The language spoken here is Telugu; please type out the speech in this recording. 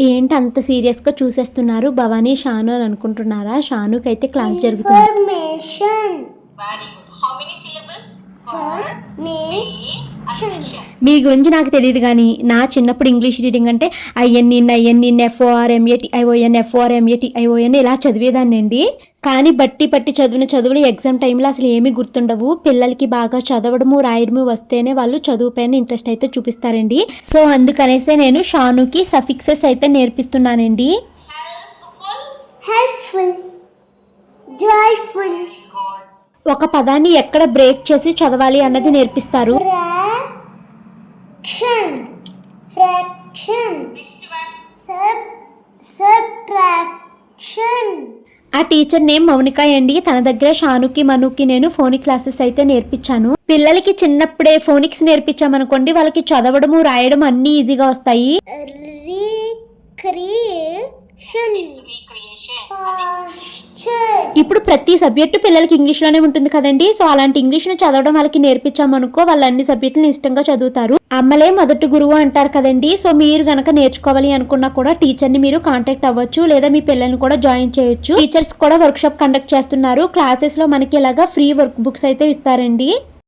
ఏంటి అంత సీరియస్గా చూసేస్తున్నారు? భవానీ షాను అని అనుకుంటున్నారా? షానుకి అయితే క్లాస్ జరుగుతుంది. మీ గురించి నాకు తెలియదు కానీ నా చిన్నప్పుడు ఇంగ్లీష్ రీడింగ్ అంటే I N in I N in F O R M A T I O N F O R M A T I O N ఇలా చదివేదాన్నండి. కానీ బట్టి పట్టి చదివిన చదువులు ఎగ్జామ్ టైంలో అసలు ఏమీ గుర్తుండవు. పిల్లలకి బాగా చదవడము రాయడము వస్తేనే వాళ్ళు చదువు పైన ఇంట్రెస్ట్ అయితే చూపిస్తారండి. సో అందుకనేసే నేను షానుకి సఫిక్సెస్ అయితే నేర్పిస్తున్నానండి. ఒక పదాన్ని ఎక్కడ బ్రేక్ చేసి చదవాలి అన్నది నేర్పిస్తారు. Fraction. Fraction. Sub. Subtraction. ఆ టీచర్ నేమ్ మౌనిక అండి తన దగ్గర షానుకి మనుకి నేను ఫోనిక్ క్లాసెస్ అయితే నేర్పించాను పిల్లలకి చిన్నప్పుడే ఫోనిక్స్ నేర్పించామనుకోండి వాళ్ళకి చదవడము రాయడం అన్నీ ఈజీగా వస్తాయి Recreation. ఇప్పుడు ప్రతి సబ్జెక్టు పిల్లలకి ఇంగ్లీష్లోనే ఉంటుంది కదండి. సో అలాంటి ఇంగ్లీష్ను చదవడం వాళ్ళకి నేర్పించామనుకో వాళ్ళు అన్ని సబ్జెక్టులను ఇష్టంగా చదువుతారు. అమ్మలే మొదటి గురువు అంటారు కదండి. సో మీరు గనక నేర్చుకోవాలి అనుకున్నా కూడా టీచర్ని మీరు కాంటాక్ట్ అవ్వచ్చు లేదా మీ పిల్లల్ని కూడా జాయిన్ చేయొచ్చు. టీచర్స్ కూడా వర్క్ షాప్ కండక్ట్ చేస్తున్నారు. క్లాసెస్లో మనకి ఇలాగా ఫ్రీ వర్క్ బుక్స్ అయితే ఇస్తారండి.